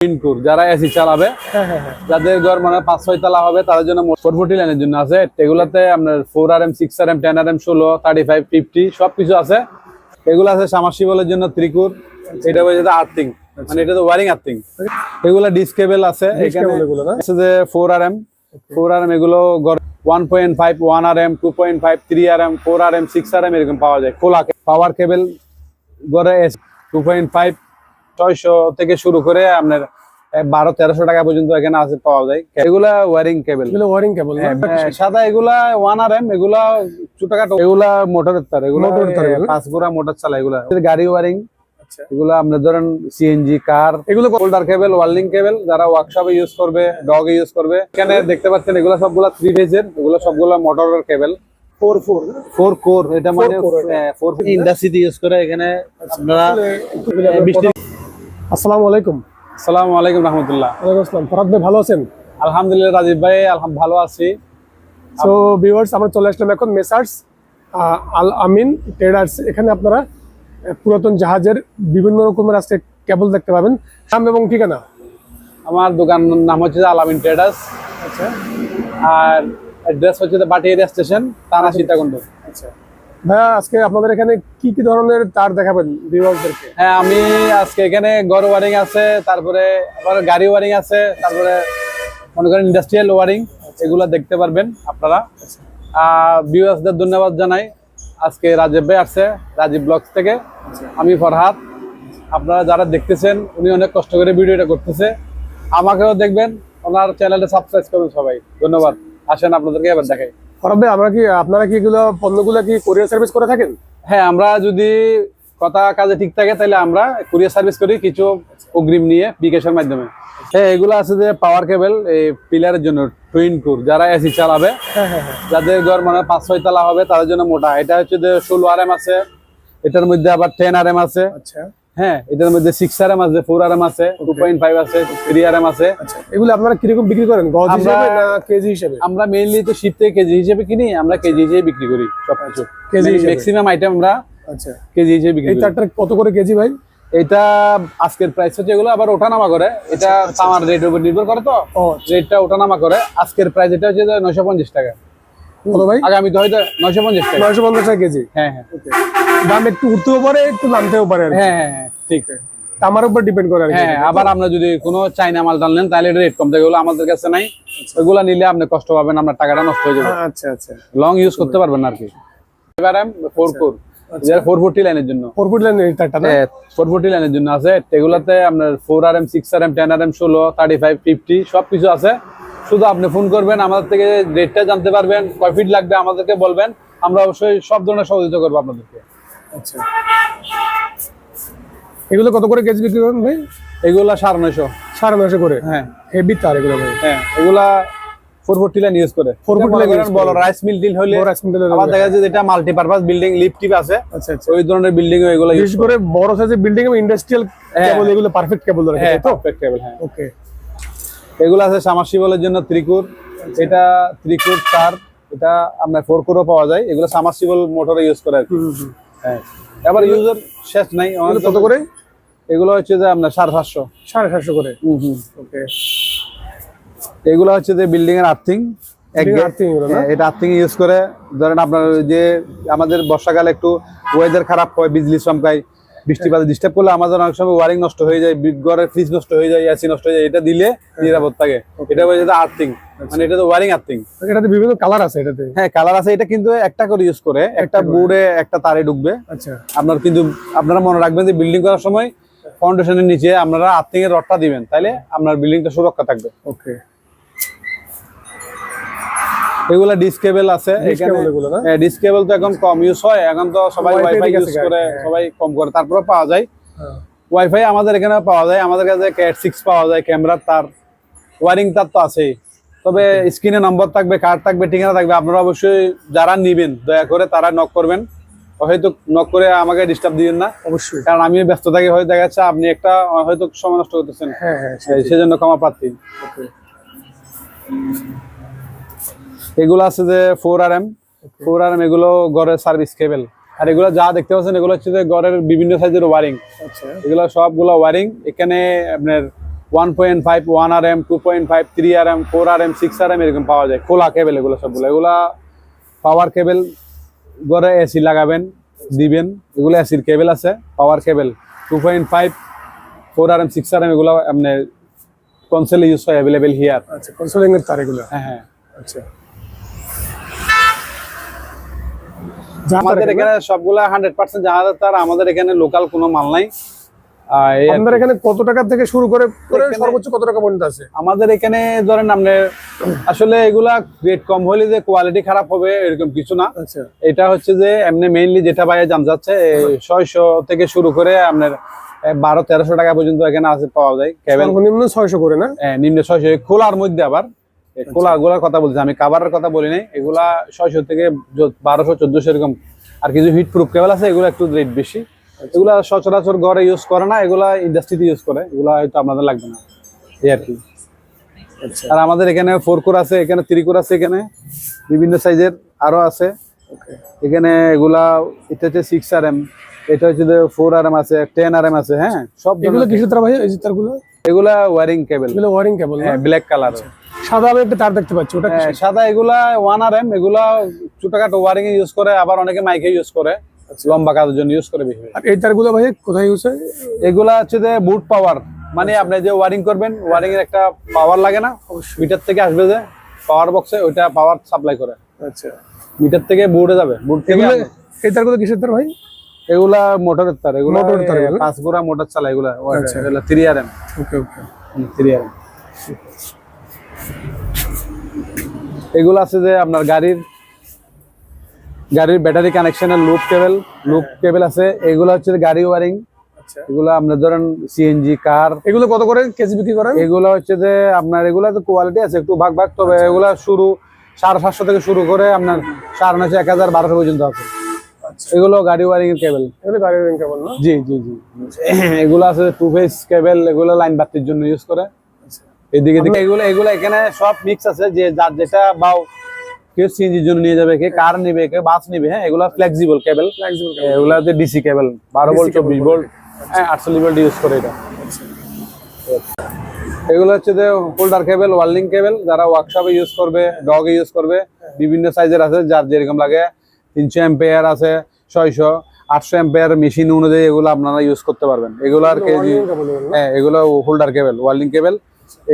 পিনকুর যারা এসি চালাবে হ্যাঁ হ্যাঁ হ্যাঁ। যাদের ঘর মানে পাঁচ ছয় তালা হবে তাদের জন্য ফোর লাইনের জন্য আছে। এগুলাতে আপনার four R M six R M ten R M ষোলো থার্টি ফাইভ ফিফটি সব কিছু আছে। এগুলো আছে সামাসিবলের জন্য ত্রিকুর এটা আর্থিং মানে এটা তো ওয়ারিং আর্থিং এগুলা ডিসকেবল এখানে? আছে যে four R M four R M এগুলো one point five one R M two point five three R M four R M six R M এরকম পাওয়া যায়। খোলা পাওয়ার কেবল গড়ে টু পয়েন্ট ফাইভ ছয়শো থেকে শুরু করে আপনার বারো তেরোশো টাকা পর্যন্ত এখানে আছে পাওয়া যায়। এগুলা ওয়ারিং কেবল ওয়ারিং কেবল সাদা এগুলা ওয়ান আর এম এগুলা ছোটখাটো এগুলা মোটরের তার এগুলা? পাঁচ গোড়া মোটর চালা এগুলা। গাড়ি ওয়ারিং আচ্ছা। এগুলো আপনার ধরেন সিএনজি কার এগুলো হোল্ডার কেবল ওয়ার্লিং কেবল যারা ওয়ার্কশপে ইউজ করবে ডগে ইউজ করবে এখানে দেখতে পাচ্ছেন এগুলো সবগুলা থ্রি ফেজের এগুলো সবগুলা মোটরের cable four four four core এটা মানে ফোর ইন্ডাস্ট্রিতে ইউজ করে এখানে আপনারা বৃষ্টি আসসালামু আলাইকুম। আসসালামু আলাইকুম রহমতুল্লাহ। ওয়ালাইকুম আসসালাম। ফরাদ ভাই ভালো আছেন? আলহামদুলিল্লাহ রাজীব ভাই আলহাম ভালো আছি। সো ভিউয়ার্স আমরা চলে আসলাম এখন মেসার্স আল আমিন ট্রেডার্স এখানে আপনারা পুরাতন জাহাজের বিভিন্ন রকমের আজকে কেবল দেখতে পাবেন। নাম এবং ঠিকানা? আমার দোকান নাম হচ্ছে যে আলামিন ট্রেডার্স আচ্ছা। আর অ্যাড্রেস হচ্ছে যে বাটিয়ারি স্টেশন তানা সীতাকুণ্ড। আচ্ছা। ভাইয়া, আজকে আপনাদের এখানে কি কি ধরনের তার দেখাবেন ভিউয়ার্সদেরকে হ্যাঁ আমি আজকে এখানে গড় ওয়ারিং আছে, তারপরে আবার গাড়ি ওয়ারিং আছে, তারপরে মনে করেন ইন্ডাস্ট্রিয়াল ওয়ারিং, এগুলো দেখতে পারবেন আপনারা। ভিউয়ার্সদের ধন্যবাদ জানাই। আজকে রাজীব ভাই আসছে, রাজীব ব্লগস থেকে। আমি ফরহাদ। আপনারা যারা দেখতেছেন, উনি অনেক কষ্ট করে ভিডিওটা করতেছে। আমাকেও দেখবেন, ওনার চ্যানেলটা সাবস্ক্রাইব করবেন সবাই। ধন্যবাদ। আসেন আপনাদেরকে এবার দেখাই। আমরা কি আপনারা কি এগুলো পণ্যগুলো কি কোরিয়ার সার্ভিস করে থাকেন? হ্যাঁ আমরা যদি কথা কাজে ঠিক থাকে তাহলে আমরা কুরিয়ার সার্ভিস করি কিছু অগ্রিম নিয়ে বিকাশের মাধ্যমে। হ্যাঁ এগুলো আছে যে পাওয়ার কেবল এই পিলারের জন্য টুইন কুর যারা এসি চালাবে হ্যাঁ হ্যাঁ হ্যাঁ। যাদের ঘর মানে পাঁচ ছয় তলা হবে তাদের জন্য মোটা। এটা হচ্ছে যে ষোলো আর এম আছে এটার মধ্যে আবার টেন আর এম আছে। আচ্ছা। হ্যাঁ এটার মধ্যে সিক্স আর এম আছে ফোর আর আছে টু পয়েন্ট ফাইভ আছে থ্রি আর এম আছে। আচ্ছা এগুলো আপনারা কীরকম বিক্রি করেন? গজ হিসেবে না কেজি হিসেবে? আমরা মেইনলি তো শীত থেকে কেজি হিসেবে কিনি আমরা কেজি হিসেবে বিক্রি করি সবকিছু। কেজি? ম্যাক্সিমাম আইটেম আমরা আচ্ছা। কেজি হিসেবে বিক্রি করি। তারটা কত করে কেজি ভাই? এটা আজকের প্রাইস হচ্ছে এগুলো আবার ওঠানামা করে। এটা আমার রেটের উপর নির্ভর করে তো। রেটটা ওঠানামা করে। আজকের প্রাইস এটা হচ্ছে নয়শো পঞ্চাশ টাকা। ভাই? আগামী তো হয়তো নয়শো পঞ্চাশ টাকা। নয়শো পঞ্চাশ টাকা কেজি? হ্যাঁ হ্যাঁ। দাম একটু উঠতেও পারে একটু নামতেও পারে হ্যাঁ হ্যাঁ হ্যাঁ ঠিক। আমার উপর ডিপেন্ড করে হ্যাঁ আবার আপনার যদি কোনো চাইনা মাল টানলেন তাহলে রেট কম থাকে। আমাদের কাছে নাই। ওগুলো নিলে আপনি কষ্ট পাবেন আপনার টাকাটা নষ্ট হয়ে যাবে। আচ্ছা আচ্ছা। লং ইউজ করতে পারবেন আর কি। এবার ফোর ফোর ফোর ফোরটি লাইনের জন্য। ফোর ফোর ফোরটি লাইনের জন্য আছে। এগুলাতে আপনার four R M six R M ten R M ষোলো থার্টি ফাইভ ফিফটি সব কিছু আছে। শুধু আপনি ফোন করবেন আমাদের থেকে রেটটা জানতে পারবেন কয় ফিট লাগবে আমাদেরকে বলবেন। আমরা অবশ্যই সব ধরনের সহযোগিতা করব আপনাদেরকে। আচ্ছা। এগুলো কত করে কেজি বিক্রি করেন ভাই? এগুলা সাড়ে নয়শো। সাড়ে নয়শো করে? হ্যাঁ। হেভি তার এগুলো ভাই। হ্যাঁ এগুলা ফোর ফোরটি লাইন ইউজ করে। 440 line use বলো রাইস মিল টিল হলে বড় রাইস মিলের আবার দেখা যায় যেটা মাল্টিপারপাস বিল্ডিং লিফট টিপ আছে। আচ্ছা আচ্ছা। ওই ধরনের বিল্ডিং এগুলো বিশেষ করে বড় সাইজের বিল্ডিং এবং ইন্ডাস্ট্রিয়াল হ্যাঁ। কেবল এগুলো পারফেক্ট কেবল হ্যাঁ perfect হ্যাঁ। ওকে এগুলো আছে জন্য ত্রিকুর। এটা ত্রিকুর তার। এটা আপনার ফোর কুরও পাওয়া যায়। এগুলো সামাসিবল মোটরে ইউজ করে আর কি। হ্যাঁ। এবার ইউজার শেষ নাই কত করে? এগুলো হচ্ছে যে আপনার সাড়ে সাতশো। সাড়ে সাতশো করে? ওকে। এগুলো হচ্ছে যে বিল্ডিং এর আর্থিং? হ্যাঁ, এটা আর্থিং ইউজ করে। ধরেন আপনার যে আমাদের বর্ষাকালে একটু ওয়েদার খারাপ হয় বিজলি চমকায় বৃষ্টিপাতে ডিস্টার্ব করলে আমাদের অনেক সময় ওয়ারিং নষ্ট হয়ে যায় ঘরের ফ্রিজ নষ্ট হয়ে যায় এসি নষ্ট হয়ে যায় এটা দিলে নিরাপদ থাকে। এটা হচ্ছে যে আর্থিং মানে এটা তো ওয়ারিং আর্থিং এটাতে বিভিন্ন কালার আছে এটাতে। হ্যাঁ কালার আছে এটা কিন্তু একটা করে ইউজ করে একটা বোর্ডে একটা তারে ঢুকবে। আচ্ছা। আপনার কিন্তু আপনারা মনে রাখবেন যে বিল্ডিং করার সময় ফাউন্ডেশনের নিচে আপনারা আর্থিং এর রডটা দিবেন তাহলে আপনার বিল্ডিংটা সুরক্ষা থাকবে। ওকে এগুলা ডিসকেবল আছে? ডিসকেবল তো এখন কম ইউজ হয়। এখন তো সবাই ওয়াইফাই ইউজ করে হ্যাঁ। সবাই কম করে। তারপরে পাওয়া যায়। হ্যাঁ। ওয়াইফাই আমাদের এখানে পাওয়া যায়। আমাদের কাছে ক্যাট সিক্স পাওয়া যায় ক্যামেরার তার। ওয়ারিং তার তো আছেই। তবে স্ক্রিনে নম্বর থাকবে কার্ড থাকবে ঠিকানা থাকবে আপনারা অবশ্যই যারা নিবেন দয়া করে তারা নক করবেন। হয়তো নক করে আমাকে ডিস্টার্ব দিবেন না। অবশ্যই। কারণ আমি ব্যস্ত থাকি হয়তো দেখা যাচ্ছে আপনি একটা হয়তো সময় নষ্ট করতেছেন। হ্যাঁ হ্যাঁ সেজন্য ক্ষমা প্রার্থী। এগুলো আছে যে four R M four R M এগুলো ঘরের সার্ভিস কেবল আর এগুলো যা দেখতে পাচ্ছেন এগুলো হচ্ছে যে ঘরের বিভিন্ন সাইজের ওয়ারিং আচ্ছা। এগুলো সবগুলো ওয়ারিং এখানে আপনার one point five one R M two point five three R M four R M six R M এরকম পাওয়া যায়। খোলা কেবেল এগুলো সবগুলো। এগুলা পাওয়ার কেবেল ঘরে এসি লাগাবেন দিবেন। এগুলো এসির কেবেল আছে power cable two point five four R M six R M এগুলো আপনার কনসেলে ইউজ হয় অ্যাভেলেবেল হিয়ার আচ্ছা কনসোলিং এর তার এগুলো? হ্যাঁ হ্যাঁ। আচ্ছা। আমাদের এখানে সবগুলা হান্ড্রেড পার্সেন্ট জাহাজের তার আমাদের এখানে লোকাল কোনো মাল নাই। এখানে কত টাকা থেকে শুরু করে সর্বোচ্চ কত টাকা পর্যন্ত আছে? আমাদের এখানে ধরেন আপনি আসলে এগুলা রেট কম হলে যে কোয়ালিটি খারাপ হবে এরকম কিছু না। আচ্ছা। এটা হচ্ছে যে এমনি মেইনলি যেটা বাইরে জাম যাচ্ছে ছয়শো থেকে শুরু করে আপনার বারো তেরোশো টাকা পর্যন্ত এখানে আছে পাওয়া যায়। কেবল সর্বনিম্ন ছয়শো করে না? নিম্ন ছয়শো খোলার মধ্যে আবার। কথা বলছি আমি কাভারের কথা বলি নাই। এগুলা ছয়শো থেকে বারোশো চোদ্দশো এরকম। আর কিছু হিট প্রুফ কেবল আছে এগুলো একটু রেট বেশি। এগুলা সচরাচর ঘরে ইউজ করে না এগুলা ইন্ডাস্ট্রিতে ইউজ করে। এগুলা হয়তো আপনাদের লাগবে না। এই আর কি। আচ্ছা। আর আমাদের এখানে ফোর কোর আছে এখানে থ্রি কোর আছে এখানে বিভিন্ন সাইজের আরও আছে। এখানে এগুলা এটা হচ্ছে সিক্স আর এম এটা হচ্ছে ফোর আর এম আছে টেন আর এম আছে হ্যাঁ? সব এগুলো কিসের তার ভাই এই তারগুলো? এগুলা ওয়ারিং কেবল এগুলো ওয়ারিং কেবল না? ব্ল্যাক কালার সাদা একটা তার দেখতে পাচ্ছি ওটা সাদা এগুলা ওয়ান আর এম এগুলা ছোটখাটো ওয়ারিং এ ইউজ করে আবার অনেকে মাইকে ইউজ করে লম্বা কাজের জন্য ইউজ করে বেশি আর এই তারগুলো ভাই কোথায় ইউজ হয়? এগুলা হচ্ছে যে বুট পাওয়ার মানে আপনি যে ওয়ারিং করবেন ওয়ারিং এর একটা পাওয়ার লাগে না মিটার থেকে আসবে যে পাওয়ার বক্সে ওইটা পাওয়ার সাপ্লাই করে। আচ্ছা। মিটার থেকে বুটে যাবে বুট থেকে এগুলো এই তারগুলো কিসের তার ভাই? এগুলা মোটরের তার এগুলা মোটরের তার এগুলো? পাঁচ গোড়া মোটর চালায় এগুলা আচ্ছা। Three R M okay okay three R M এগুলো আছে যে আপনার গাড়ির গাড়ির ব্যাটারি কানেকশনের লুপ কেবল লুপ কেবল আছে। এগুলো হচ্ছে গাড়ি ওয়ারিং আচ্ছা। এগুলো আপনার ধরেন সিএনজি কার এগুলো কত করে কেজি বিক্রি করেন? এগুলো হচ্ছে যে আপনার এগুলো তো কোয়ালিটি আছে একটু ভাগ ভাগ তবে এগুলা শুরু সাড়ে সাতশো থেকে শুরু করে আপনার সাড়ে নয়শো এক হাজার বারোশো পর্যন্ত আছে। আচ্ছা। এগুলো গাড়ি ওয়ারিং এর কেবল এগুলো গাড়ির রিং কেবল না? জি জি জি। এগুলো আছে টু ফেস কেবল এগুলো লাইন বাতির জন্য ইউজ করে। এদিকে দিকে এগুলো এগুলো এখানে সব মিক্স আছে যে যার যেটা বা কেউ সিএনজির জন্য নিয়ে যাবে কে কার নিবে কে বাস নিবে হ্যাঁ এগুলো ফ্লেক্সিবল কেবল ফ্লেক্সিবল এগুলো হচ্ছে ডিসি কেবল বারো ভোল্ট চব্বিশ ভোল্ট হ্যাঁ আটচল্লিশ ভোল্ট ইউজ করে এটা। এগুলো হচ্ছে যে হোল্ডার কেবল ওয়ার্ল্ডিং কেবল যারা ওয়ার্কশপে ইউজ করবে ডগে ইউজ করবে বিভিন্ন সাইজের আছে যার যেরকম লাগে। তিনশো এম্পেয়ার আছে ছয়শো আটশো এম্পেয়ার মেশিন অনুযায়ী এগুলো আপনারা ইউজ করতে পারবেন। এগুলার কেজি হ্যাঁ এগুলো হোল্ডার কেবল ওয়ার্ল্ডিং কেবল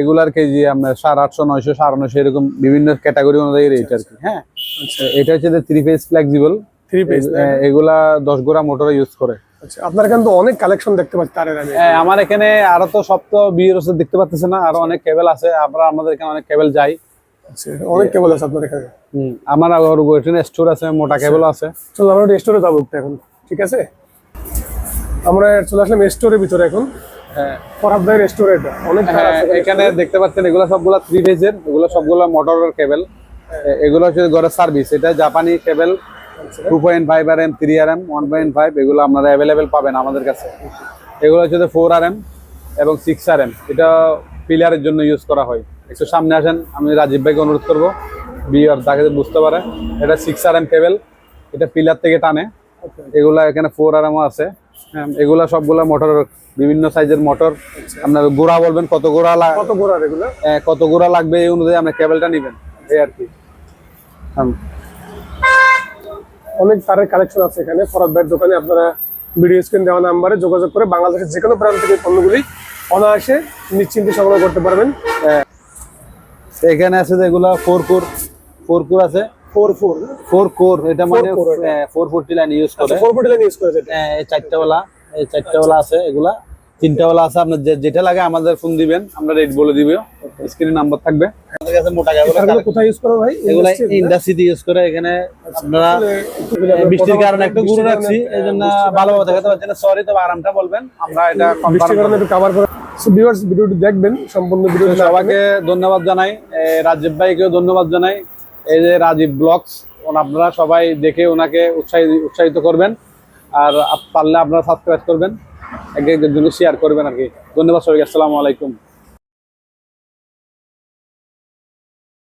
এগুলার কেজি আপনার সাড়ে আটশো নয়শো সাড়ে নয়শো এরকম বিভিন্ন ক্যাটাগরি অনুযায়ী রেট আর কি হ্যাঁ? আচ্ছা। এটা হচ্ছে three phase flexible three piece এগুলা দশ গোড়া মোটর ইউজ করে। আচ্ছা আপনার এখানে তো অনেক কালেকশন দেখতে পাচ্ছি আমি। হ্যাঁ, আমার এখানে আরও তো সব তো বিয়ের দেখতে পাচ্ছেন না আরও অনেক কেবল আছে আমরা আমাদের এখানে অনেক কেবল যাই আচ্ছা অনেক কেবল আছে আপনার এখানে। আমার ওয়েটিং স্টোর আছে মোটা কেবল আছে। চলো আমরা স্টোরে যাব এখন ঠিক আছে? আমরা চলে আসলাম স্টোরের ভিতরে এখন। হ্যাঁ। ফরহাদ ভাইয়ের স্টোর এটা অনেক হ্যাঁ, এখানে। দেখতে পাচ্ছেন এগুলো সবগুলো থ্রি ফেজের এগুলো সবগুলো মোটরের কেবল এগুলো হচ্ছে ঘরের সার্ভিস এটা জাপানি cable two point five R M three R M one point five এগুলো আপনারা অ্যাভেলেবেল পাবেন আমাদের কাছে। এগুলো হচ্ছে ফোর আর এম এবং সিক্স আর এম এটা পিলারের জন্য ইউজ করা হয়। একটু সামনে আসেন আমি রাজীব ভাইকে অনুরোধ করব। বিয়ার তাকে বুঝতে পারে। এটা সিক্স আর এম কেবল এটা পিলার থেকে টানে। এগুলা এখানে ফোর আর এমও আছে। হ্যাঁ এগুলা সবগুলা মোটর বিভিন্ন সাইজের মোটর আপনার গোড়া বলবেন কত গোড়া কত গোড়া এগুলো? আহ, কত গোড়া লাগবে এই অনুযায়ী আপনি কেবলটা নেবেন এই আর কি। হুম। অনেক তারের কালেকশন আছে এখানে ফরহাদ ভাইয়ের দোকানে আপনারা ভিডিও স্ক্রিন দেওয়া নাম্বারে যোগাযোগ করে বাংলাদেশের যে কোনো প্রান্ত থেকে পণ্যগুলি অনায়াসে নিশ্চিন্তে সংগ্রহ করতে পারবেন। এখানে আছে যেগুলো ফোর কোর ফোর কোর আছে। Four four. ফোর কোর এটা মানে ফোর ফোরটি লাইন ইউজ করে। ফোর ফোর্টি লাইন ইউজ করেছে এটা। এই চারটা বেলা এই চারটা বেলা আছে এগুলা। তিনটা আছে আপনার যেটা লাগে আমাদের ফোন দিবেন আমরা রেট বলে দিব। স্ক্রিনে নাম্বার থাকবে। আমাদের কাছে মোটা কেবল কোথায় ইউজ করো ভাই? এগুলা ইন্ডাস্ট্রিতে ইউজ করে এখানে আপনারা বৃষ্টির কারণে একটু বৃষ্টির রাখছি ভালোভাবে দেখাতে সরি তবে আরামটা বলবেন আমরা এটা বৃষ্টির কারণে একটু কাভার করে ভিডিওটি দেখবেন সম্পূর্ণ ভিডিও সবাইকে ধন্যবাদ জানাই। রাজীব ভাইকেও ধন্যবাদ জানাই। এই যে রাজীব ব্লগস আপনারা সবাই দেখে ওনাকে উৎসাহিত উৎসাহিত করবেন। আর পারলে আপনারা সাবস্ক্রাইব করবেন। একে একজনকে শেয়ার করবেন আর কি। ধন্যবাদ সবাইকে, আসসালামু আলাইকুম।